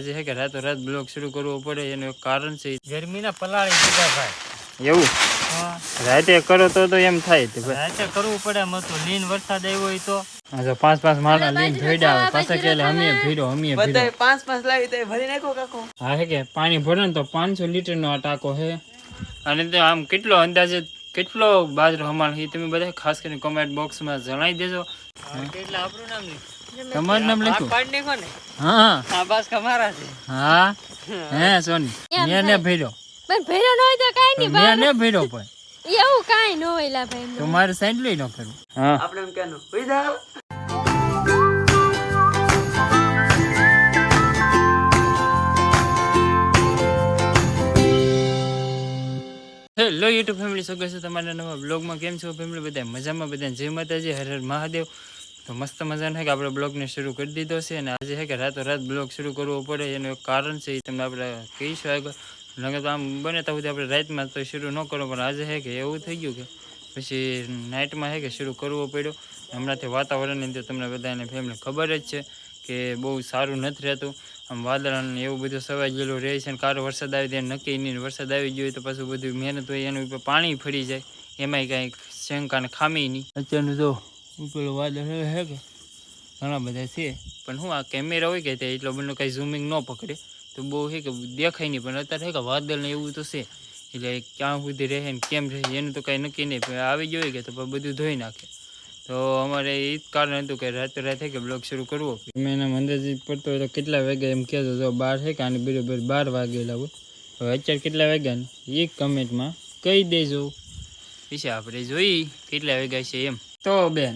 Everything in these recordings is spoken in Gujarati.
આજે છે કે રાતો રાત બ્લોગ શરૂ કરવો પડે એનું એક કારણ છે. ગરમીના પલાળી દીધા ભાઈ એવું? રાતે કરો તો તો એમ થાય તો રાતે કરવું પડે એમ હતું લીન વરસાદ આવ્યો હોય તો. આજે પાંચ પાંચ માળા લીન ભેડા આવે પાછા કેલે અમે ભીડો અમે ભીડો. બધા પાંચ પાંચ લાવી તો ભરી નાખો કાકો. હા હે કે પાણી ભરે તો પાંચસો લીટર નો આ ટાંકો છે અને તે આમ કેટલો અંદાજે કેટલો બાજરો હમાલ છે તમે બધા ખાસ કરીને કોમેન્ટ બોક્સમાં જણાવી દેજો. કેટલા આપણું નામ નહીં તમારું નામ લખ્યું પાડ ને. કોને હા. આ બસ કમારા છે. હા. હે. સોની મેં ને ભેડો પણ ભેડો ન હોય તો કાઈ નહીં મેં ને ભેડો પણ. એવું કાઈ ન હોય લા ભાઈ. તમારે મારે સાઈડ લઈ ન કરું હા. આપણે એમ કેનું હોઈ હેલો યુટ્યુબ ફેમિલી સ્વાગત છે તમારા નવા બ્લોગમાં કેમ છો ફેમિલી બધા મજામાં બધા જય માતાજી, હર હર મહાદેવ. તો મસ્ત મજાનો છે કે આપણે બ્લોગને શરૂ કરી દીધો છે અને આજે છે કે રાતો રાત બ્લોગ શરૂ કરવો પડે એનું એક કારણ છે એ તમને આપણે કહીશું આગળ. નગર તો આમ બને તો સુધી આપણે રાતમાં તો શરૂ ન કરો પણ આજે છે કે એવું થઈ ગયું કે પછી નાઇટમાં છે કે શરૂ કરવો પડ્યો. હમણાંથી વાતાવરણની અંદર તમને બધાને ફેમિલી ખબર જ છે કે બહુ સારું નથી રહેતું. આમ વાદળ અને એવું બધું સવાઈ ગયેલું રહે છે કારો વરસાદ આવી જાય નક્કી નહીં વરસાદ આવી ગયો તો પાછું બધું મહેનત હોય એનું ઉપર પાણી ફરી જાય. એમાંય કાંઈ શંકા ને ખામી નહીં. અત્યારનું જો પેલું વાદળ હે કે? ઘણા બધા છે. પણ શું આ કેમેરા હોય કે તે એટલો બધો કાંઈ ઝૂમિંગ ન પકડે. તો બહુ છે કે દેખાય નહીં પણ અત્યારે હે કે વાદળ ને એવું તો છે. એટલે ક્યાં સુધી રહે ને કેમ રહે એનું તો કાંઈ નક્કી નહીં. આવી ગયું હોય કે તો બધું ધોઈ નાખે. તો અમારે એ જ કારણ હતું કે રાતે રાતે કે બ્લોગ શરૂ કરવો. મેં એના અંદાજે પડતો હોય તો કેટલા વાગ્યા એમ કહેતો જો બાર છે કે આને બરોબર બાર વાગેલા હોય હવે અત્યારે કેટલા વાગ્યા ને? એ કમેન્ટમાં કહી દેજો. પછી આપણે જોઈ કેટલા વાગ્યા છે એમ. તો બેન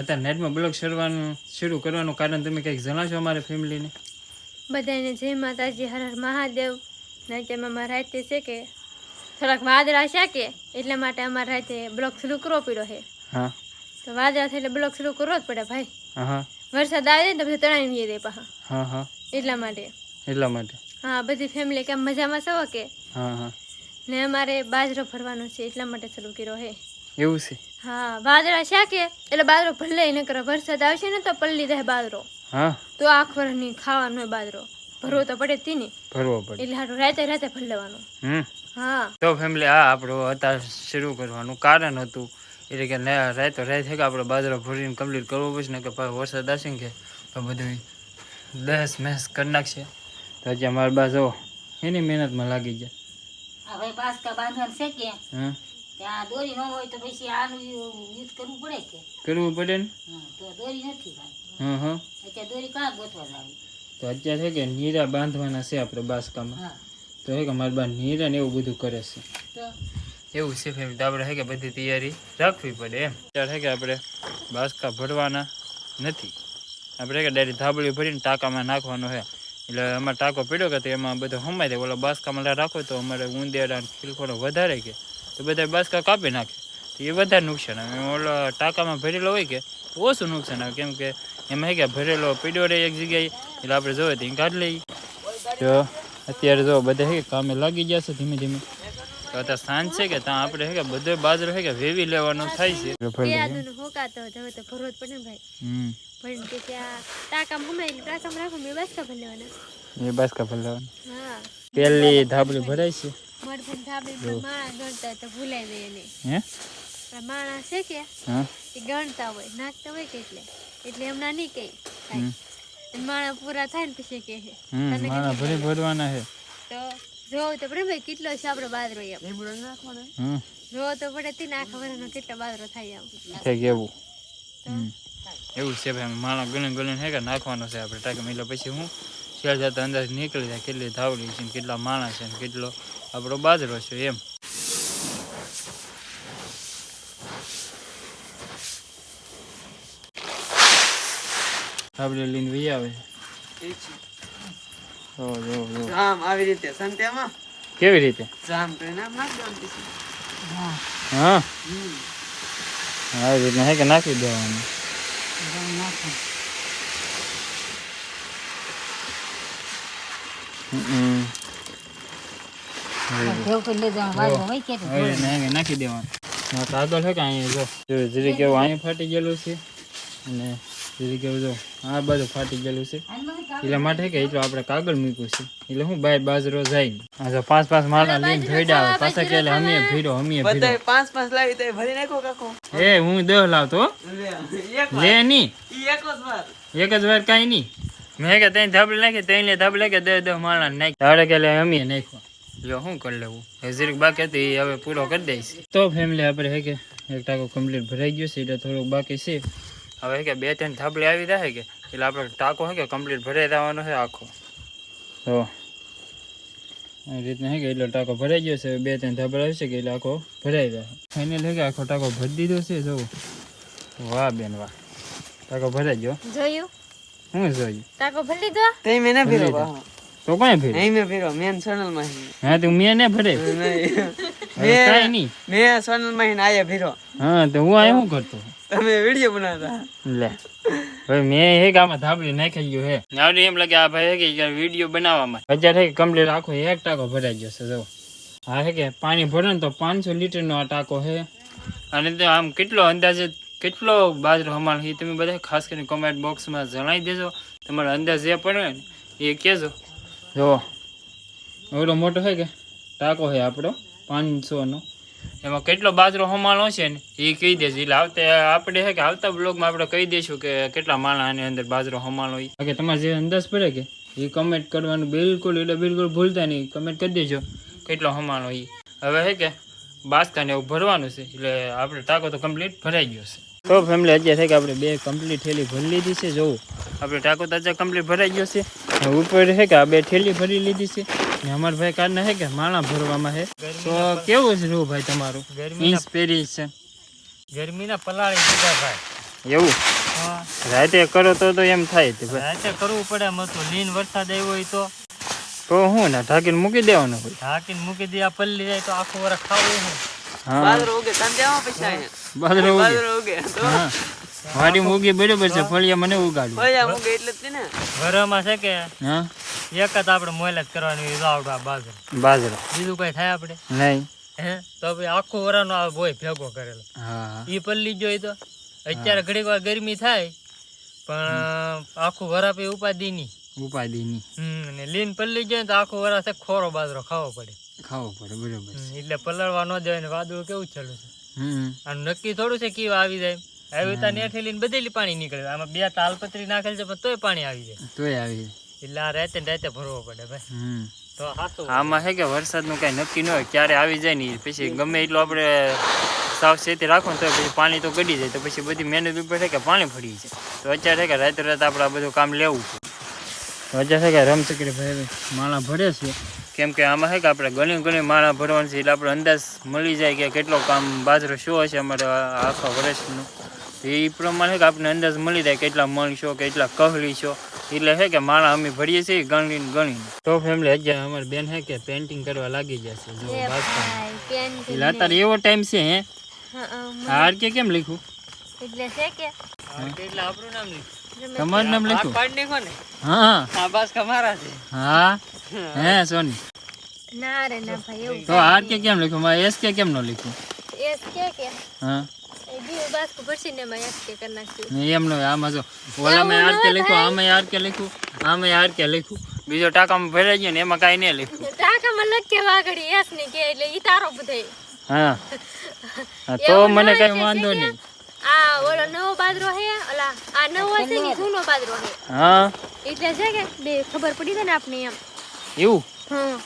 અત્યારે નેટમાં બ્લોગ શરૂવાનું શરૂ કરવાનું કારણ તમે કંઈક જણાવશો અમારી ફેમિલીને બધાને જય માતાજી હર હર મહાદેવ. નાટ્યમાં મારા રાતે છે કે થોડાક વાદળા છે કે એટલા માટે અમારે રાતે બ્લોક શરૂ કરવો પડ્યો છે. હા. તો વાદળા થાય એટલે બ્લોક શરૂ કરવો જ પડે ભાઈ. હા વરસાદ આવે ને તો બધું તણાઈ નહીં દે પાછા. હા હા. એટલા માટે. એટલા માટે. હા બધી ફેમિલી કેમ મજામાં છો કે? હા હા. ને અમારે બાજરો ભરવાનો છે એટલા માટે શરૂ કર્યો હે. એવું છે? હા બાજરા છે કે? એટલે બાજરો ભલે ન કરો વરસાદ આવશે ને તો પલ્લી દે બાજરો. હા. તો આખ વરની ખાવાનો બાજરો. ભરવો તો પડે તી ને ભરવો પડે. એટલે હારું રાતે રાતે ભરી લેવાનું. હમ. હા. તો ફેમિલી આ આપણો અત્યારે શરૂ કરવાનું. કારણ હતું એટલે કે ને તો રાય થાય કે આપણે બાજરો ભરીને કમ્પ્લીટ કરવું પડશે ને કે ભાઈ વરસાદ આવશે ને કે તો બધું દસ મેસ કરી નાખશે. તો હજી અમારી બાજુ એની મહેનતમાં લાગી જાય હવે બાસકા બાંધવાનું છે કે? ત્યાં દોરી ન હોય તો પછી આનું યુઝ કરવું પડે કે? કરવું પડે ને? તો દોરી નથી હા હા અત્યારે દોરી કાં ગોતવા જાવી? તો અત્યારે છે કે નીરા બાંધવાના છે આપણે બાસકામાં. તો છે કે મારી બા નીરા ને એવું બધું કરે છે. તો એવું છે ફેમિલી તો આપણે હે કે બધી તૈયારી રાખવી પડે એમ. ત્યારે છે કે આપણે બાસકા ભરવાના નથી. આપણે કે ડાયરી ધાબળી ભરીને ટાંકામાં નાખવાનો છે એટલે અમારે ટાંકો પીડ્યો કે તો એમાં બધું હમાય દે. ઓલા બાસકામાં રાખો તો અમારે ઉંદેડા અને ખીલખોડો વધારે કે. તો બધા બાસકા કાપી નાખે. તો એ વધારે નુકસાન આવે. ઓલા ટાંકામાં ભરેલો હોય કે, ઓછું નુકસાન આવે. કેમ કે એમાં હે કે ભરેલો પીડ્યો રહે એક જગ્યાએ. એટલે આપણે જોઈએ તો કાઢી લઈએ. તો અત્યારે જો બધા કામે લાગી છે ધીમે ધીમે. તો અત્યારે સાંજ છે કે ત્યાં આપણે છે કે બધો બાજરો કે વેવી લેવાનો થાય છે. હોકાતો તો ભરવો પડે ભાઈ. હમ. રાખો મેં બાસકા ભરી લેવાના. બાસકા હા. પેલી ધાબળી ભરાય છે. મરભૂન ધાબળી પર માણા ગણતા હોય તો ભૂલાઈ જાય એને. હે? માણા છે કે હા. એ ગણતા હોય નાખતા હોય કે એટલે? એટલે હમણાં નહીં કે માણા પૂરા થાય ને પછી કે ભરી ભરવાના છે. તો જોવું તો પડે ભાઈ કેટલો છે આપણો બાદરો એમ. હમ જોવો તો પડે તી ના ખબર વર્ષનો કેટલો બાદરો થાય આમ થઈ એવું? હમ. એવું છે ભાઈ માણસ ગણન ગણી હે કે નાખવાનો છે આપણે. ટાકે એટલે પછી હું શેર જતા અંદાજ નીકળી જાય કેટલી ધાવડી છે ને કેટલા માણસ છે ને કેટલો આપણો બાજરો છે એમ. આપણે લઈને વહી આવે. જામ આવી રીતે સંત્યામાં કેવી રીતે? જામ નાખ દેવાનું હા. આવી રીતના હે કે નાખી દેવાનું? નાખી. દેવાનું? આ છે કે અહીંયા જો અહીંયા ફાટી ગયેલું છે. અને જીરી કેવું જો આ બધું ફાટી ગયેલું છે. એટલે માટે કે એટલું આપણે કાગળ મૂક્યું છે. એટલે હું બાય બાજરો જાય. ને આ જો પાંચ પાંચ માળા લઈને ભેડા આવે પાછા કે અમે ભીડો અમે ભીડો બધાય પાંચ પાંચ લાવી તો ભરી નાખો કાકો. એ હું દહ લાવતો હો. એક લે ની. ઈ એક જ વાર. એક જ વાર કાંઈ નહીં મેં કે તઈ ધાબળી નાખી તઈ ને ધાબળી નાખી દસ દસ માળા નાખી. તારે કે લે અમે નાખ્યો જો શું કરી લેવું. હજીરીક બાકી હતી એ હવે પૂરો કરી દઈશ. તો ફેમિલી આપણે હે કે એક ટાંકો કમ્પ્લીટ ભરાઈ ગયો છે એટલે થોડુંક બાકી છે. હવે હે કે બે ત્રણ થાબડી આવી જાય કે. એટલે આપણે ટાંકો હે કે કમ્પ્લીટ ભરાઈ દેવાનો છે આખો? તો એ રીતના હે કે એટલો ટાંકો ભરાઈ ગયો છે. બે ત્રણ ધાબળ આવશે કે એટલે આખો ભરાઈ જાય. ફાઇનલ હે કે આખો ટાંકો ભરી દીધો છે જો વાહ બેન વાહ. ટાંકો ભરાઈ ગયો. જોયું? હું જોયું? ટાંકો ભરી લીધો? તે મેં ના ભર્યો ભરી તો કોણ ભર્યો? નહીં મેં ભર્યો. મેન સોનલમાં હા તું મેં ને ભરે. નહીં નહીં. મેં સોનલમાં આયા ભર્યો. હા તો હું આ શું કરતો? તમે વીડિયો બનાવતા. લે. ભાઈ મેં એક આમાં ધાબળી નાખી ગયું હે. આવડે એમ લાગે આ ભાઈ હે કે વીડિયો બનાવવામાં. હજાર હે કમ્પ્લીટ આખો એક ટાંકો ભરાઈ ગયો છે જો. હા હે કે પાણી ભરે ને તો પાંચસો લીટરનો આ ટાંકો હે. અને તો આમ કેટલો અંદાજે કેટલો બાજરો હમાણ એ તમે બધા ખાસ કરીને કોમેન્ટ બોક્સમાં જણાવી દેજો. તમારો અંદાજ જે પડે ને એ કહેજો. જો એવડો મોટો છે કે ટાંકો છે આપણો પાંચસોનો. એમાં કેટલો બાજરો હમાણો છે ને એ કહી દેજો. એટલે આવતે આપણે છે કે આવતા બ્લોગમાં આપણે કહી દઈશું કે કેટલા માણા આની અંદર બાજરો હમાણો એ કે તમારે જે અંદાજ પડે કે એ કમેન્ટ કરવાનું બિલકુલ એટલે બિલકુલ ભૂલતા નહીં. કમેન્ટ કરી દેજો કેટલો હમાણો એ હવે છે કે, બાસ્કાને એવું ભરવાનું છે. એટલે આપણે ટાંકો તો કમ્પ્લીટ ભરાઈ ગયો છે. તો ફેમિલી અત્યારે થાય કે આપણે બે કમ્પ્લીટ થેલી ભરી લીધી છે જોવું. આપણે ટાકો તાજા કમ્પ્લીટ ભરાઈ ગયો છે. ઉપર છે કે આ બે થેલી ભરી લીધી છે. ને અમારા ભાઈ કારના છે કે માણા ભરવામાં છે. તો કેવું છે જોવું ભાઈ તમારું? ગરમીના ઇન્સ્પિરેશન ગરમીના પલાળી દીધા ભાઈ. એવું? રાતે કરો તો તો એમ થાય રાતે કરવું પડે એમ હતું. લીન વરસાદ આવ્યો હોય તો. તો હું ને ઢાંકીને મૂકી દેવાનું ઢાંકીને મૂકી દે આ પલ્લી જાય તો આખું વરસ ખાવું હા. બાજરો ઉગે પૈસા અહીંયા? બાજરો ઉગે. બાજરો ઉગે તો? વાડી ઉગી બરોબર છે ફળિયા મને ઉગાડ્યું. ફળિયા ઉગે એટલે જ ને વરમાં છે કે હા? એક જ આપણે મોયલ જ કરવાની હોય આવડો બાજુ બાજરો. બીજું કઈ થાય આપણે? નહીં. હે? તો ભાઈ આખું વરાનો આ બોય ભેગો કરેલો. હા. ઈ પલ્લી જોઈ તો. અત્યારે ઘડીક વાર ગરમી થાય પણ આખું વરા પે ઉપાધી નહીં. ઉપાધિની હમ અને લીન પલ્લી જોઈએ તો આખું વરા છે ખોરો બાજરો ખાવો પડે. ખાવો પડે બરોબર એટલે પલળવા ન દેવાય ને વાદળું કેવું ચાલુ છે? નક્કી થોડું છે કીવા આવી જાય. આવી ત્યાં નેઠે લઈને બધેલી પાણી નીકળે. આમાં બે તાલપત્રી નાખેલ છે પણ તોય પાણી આવી જાય. તોય આવી એટલે આ રાતે રાતે ભરવો પડે ભાઈ. તો હાથું આમાં છે કે વરસાદનું કાંઈ નક્કી ન હોય ક્યારે આવી જાય ને પછી ગમે એટલું આપણે સાવચેતી રાખો ને તો પછી પાણી તો ગડી જાય. તો પછી બધી મહેનત ઉપર છે કે પાણી ફરી જાય. તો અત્યારે છે કે રાતે રાત આપણે આ બધું કામ લેવું છે. તો અત્યારે છે કે રમચકરી ભાઈ માળા ભરે છે. કેમ કે આમાં છે કે આપણે ઘણી ઘણી માળા ભરવાની છે એટલે આપણે અંદાજ મળી જાય કે કેટલો કામ બાજરો શું હશે અમારે આખા વર્ષનું. એ પ્રમાણે કે આપણને અંદાજ મળી જાય કેટલા મણ છો કેટલા કહલી છો. એટલે છે કે માળા અમે ભરીએ છીએ ગણીને ગણીને. તો ફેમિલી અત્યારે અમારી બેન છે કે પેન્ટિંગ કરવા લાગી જશે જો એટલે અત્યારે એવો ટાઈમ છે હે. હા કે કેમ લખ્યું? એટલે છે કે એટલે આપણું નામ લીધું તમારું નામ લખ્યું પાડ ને. હા. આ બાસ કમારા છે. હા? હે સોની. ના રે ના ભાઈ એવું તો આર કે કેમ લખ્યું? મારે એસ કે કેમ ન લખ્યું? એસ કે? કે હા એ બીજું ટાકામાં ભરાઈ ગયો ને એમાં કઈ નહીં લખ્યું. ટાકામાં લખે વાગડી એસની કે એટલે ઈ તારો બધે. હા. હા, તો મને કઈ વાંધો નહીં. આ ઓલો નવો બાજરો હે ઓલા આ નવો છે ને જૂનો બાજરો હે. હા. એટલે છે કે બે ખબર પડી જાય ને આપને એમ. એવું? હમ.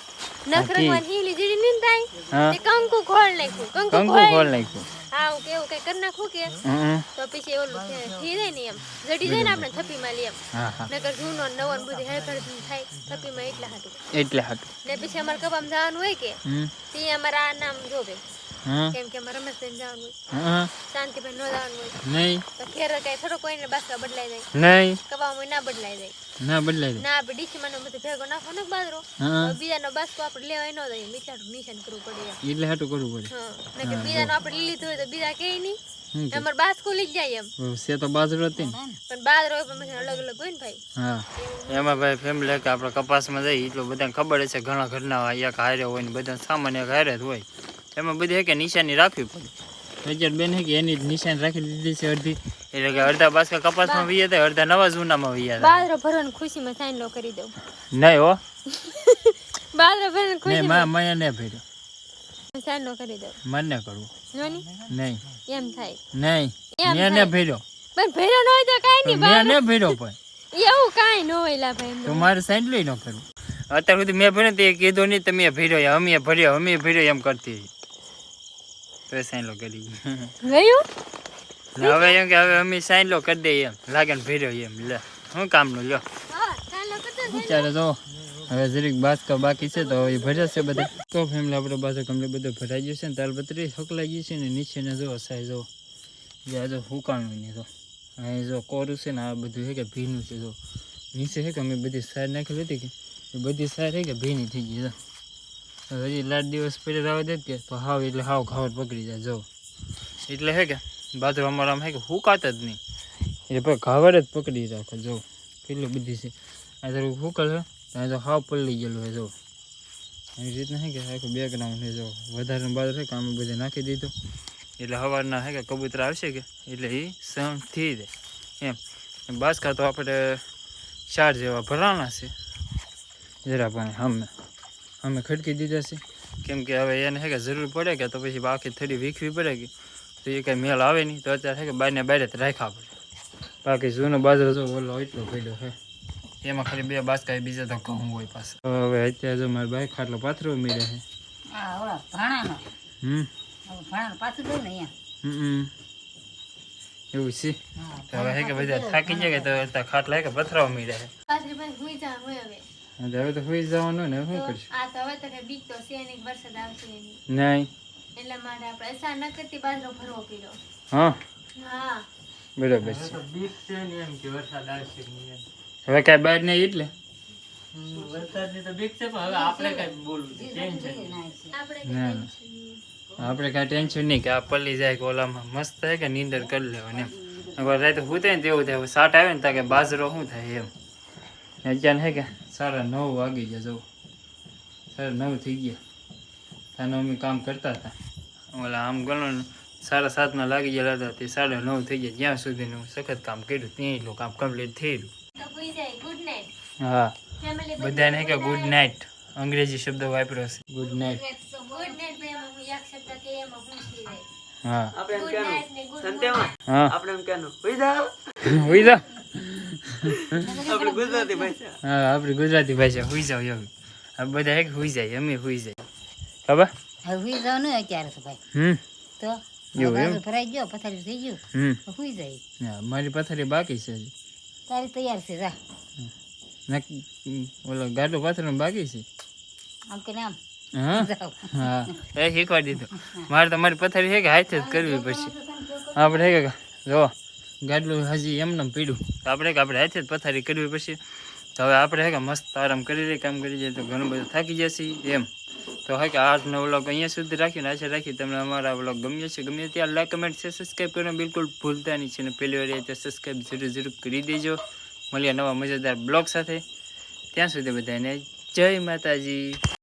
નખરગવાન હીલી જીડી નીંદ થાય? હા. તે કંકુ ખોળ નાખ્યું કંકુ ખોળ. નાખ્યું. હા હું કેવું કઈ કર નાખું કે. તો પછી ઓલું થઈ જાય ને એમ. જડી જાય ને આપણે થપ્પીમાં માં હા હા. નકર જૂનો નવો ને બધું હેરફેર થાય થપ્પીમાં એટલા હાટું. એટલે હાટું. ને પછી અમારે કબામ જવાનું હોય કે તે અમારે આ નામ જોવે. હા કેમ કે અમારે રમેશભાઈ જવાનું હોય શાંતિભાઈ ન જવાનું હોય. નહીં. તો ખેર કઈ થોડો કોઈને બાસકા બદલાઈ જાય. નહીં. કબામાં ના બદલાઈ જાય. ના બદલાય દે. ના આપણે ડીચીમાં નો બધું ભેગો નાખો ને બાજરો હા તો બીજાનો બાસકો આપણે લેવાય ન જાય. મીઠાનું નિશાન કરવું પડે એટલે હાટું કરવું પડે. હા નકર બીજાનો આપણે લીધું હોય તો બીજા કે નહીં? અમારે બાસકો લઈ જાય એમ. તો બાજરો હતી પણ બાજરો હોય પણ અલગ અલગ હોય ને ભાઈ. હા. એમાં ભાઈ ફેમિલી કે આપણે કપાસમાં જઈએ એટલું બધાને ખબર હશે ઘણા ઘરના એક હારે હોય ને બધા સામાન્ય હારે જ હોય. એમાં બધી હે કે નિશાની રાખવી પડે. અત્યારે બેન હે કે એની નિશાની રાખી દીધી છે અડધી. એટલે કે અડધા બાસકા કપાસમાં વીયા હતા અડધા નવા જૂનામાં વીયા હતા. બાદરો ભરવાની ખુશીમાં સાઈન કરી દઉં. નહીં હો. બાદરો ભરવાની ખુશીમાં માં મને ને ભર્યો. સાઈન કરી દઉં. મને કરવું. નહીં. એમ થાય. નહીં. મેં થાય. ને ભર્યો. પણ ભેરો ન હોય તો કાંઈ નહીં મેં ને ભર્યો પણ. એવું કાઈ ન હોય લા ભાઈ તો મારે સાઈડ લઈ ન કરવું. અત્યાર સુધી મેં ભર્યો તે કીધું નહીં તમે ભર્યો અમે ભર્યો અમે ભર્યો એમ કરતી હતી. તો સાઈન લો કરી ગયું? હવે એમ કે હવે અમે સાઈન લો કરી દઈએ એમ. લાગે ને ભર્યો એમ. લે શું કામનું? લ્યો. વિચારે જો. હવે જરીક બાસકા બાકી છે તો હવે ભરાશે છે બધા. તો ફેમિલી આપણે બાજુ કમલે બધું ભરાઈ ગયું છે ને તાલપત્રી હકલાઈ ગયું છે ને નીચે ને જો સાઈ જો. જે આ જો હુકાણું ને તો અહીં જો કોરું છે ને આ બધું છે કે ભીનું છે જો. નીચે છે કે અમે બધી સાર નાખેલી હતી કે? એ બધી સાર છે કે ભીની થઈ ગઈ હજી લાટ દિવસ પહેલા રાવા દે કે તો હાવ એટલે હાવ ઘાવટ પકડી જાય, જો. એટલે હે કે બાજુ અમારા આમ હે કે હુકાત જ નહીં. એટલે પછી ઘાવડ જ પકડી રાખે, જો. કેટલી બધી છે. આ થોડું હુકલ છે ત્યાં તો હાવ પલળી ગયેલું છે જો. એવી રીતના છે કે આખું બેકગ્રાઉન્ડ છે જો. વધારે બાદ છે કે આમાં બધે નાખી દીધું. એટલે સવારના છે કે કબૂતર આવશે કે, એટલે એ સહન થઈ જાય. એમ. બાસકા તો આપણે ચાર જેવા ભરાણા છે. જરા પણ અમે અમે ખડકી દીધા છે. કેમ કે હવે એને હે કે જરૂર પડે કે તો પછી બાકી થોડી વીખવી પડે કે તો એ કાંઈ મેળ આવે નહીં. તો અત્યારે હે કે બારને બારે જ રાખ્યા પડે. બાકી જૂનો બાજરો જો ઓલો એટલો પડ્યો છે. એમાં ખાલી બે બાસકા બીજા તો ઘઉં હોય પાસે હવે અત્યારે જો મારી બાઈક ખાટલો પાથરો મળે છે. આ હમ. હમ. એવું છે. હવે હે કે બધા થાકી જાય કે તો અત્યારે ખાટલા હે કે પથરાવા મીરે છે. હોય હવે હા, તો હવે તો હોઈ જવાનું ને શું કરશું? આ તો હવે તો કઈ બીક તો છે નહીં વરસાદ આવશે એની નહીં. એટલે માટે આપણે ન કરતી બાજરો ભરવો પડ્યો. હા? હા. બરોબર છે. બીક છે ને એમ કે વરસાદ આવશે નહીં હવે કાંઈ બહાર નહીં એટલે? વરસાદની તો બીક છે પણ હવે આપણે કઈ બોલવું ટેન્શન નહીં. આપણે ના. ના. આપણે કાંઈ ટેન્શન નહીં કે આ પલ્લી જાય કે ઓલામાં મસ્ત થાય કે નીંદર કરી લેવાની એમ. રાતે હું થાય ને તેવું થાય સાટ આવે ને ત્યાં કે બાજરો શું થાય એમ. અત્યારે હે કે? સાડા નવ વાગી ગયા જવું સાડા નવ થઈ ગયા. તાને અમે કામ કરતા હતા. ઓલા આમ ગણો ને સાડા સાતમાં લાગી ગયેલા હતા તે સાડા નવ થઈ ગયા. જ્યાં સુધીનું સખત કામ કર્યું ત્યાં એટલું કામ કમ્પ્લીટ થઈ ગયું તો હુઈ જાય. ગુડ નાઇટ હા. ફેમિલી બધાને હે કે ગુડ નાઇટ અંગ્રેજી શબ્દ વાપર્યો છે. ગુડ નાઇટ હું એક શબ્દ કે એમાં હું થઈ હા. આપણે એમ ગુડ કહેવાનું. નાઇટ ને ગુડ સંતેમાં હા. આપણે એમ કહેવાનું. હોઈ જાઓ હોઈ જા આપણે ગુજરાતી ભાષા. હા આપણી ગુજરાતી ભાષા હુઈ જાવ એમ. આ બધા એક હુઈ જાય અમે હુઈ જાય. બાબા હવે હુઈ જાવ ને અત્યારે તો ભાઈ. હમ. તો ભરાઈ ગયો પથારી થઈ ગયું. હમ. હુઈ જાય. હા, મારી પથારી બાકી છે હજી. તારી તૈયાર છે જા. ઓલો ગાડો પાથરવાનું બાકી છે? આમ કે ને હા? એ શીખવાડી દીધું. મારે તો મારી પથારી છે કે હાથે જ કરવી પડશે. આપણે જો. ગાડલું હજી એમને પીડ્યું. તો આપણે કે આપણે હાથે જ પથારી કરવી પડશે. તો હવે આપણે હે કે મસ્ત આરામ કરી રહી કામ કરી જઈએ તો ઘણું બધું થાકી જશે એમ. તો હે કે આઠ નવ વ્લોગ અહીંયા સુધી રાખીને આશા રાખી તમને અમારા વ્લોગ ગમ્યો છે ગમે ત્યાં લાઈક કમેન્ટ છે સબસ્ક્રાઈબ કરવાનું બિલકુલ ભૂલતા નહીં. છે અને પહેલી વાર તો સબસ્ક્રાઈબ જરૂર જરૂર કરી દેજો. મળીએ નવા મજેદાર બ્લોગ સાથે. ત્યાં સુધી બધાને જય માતાજી.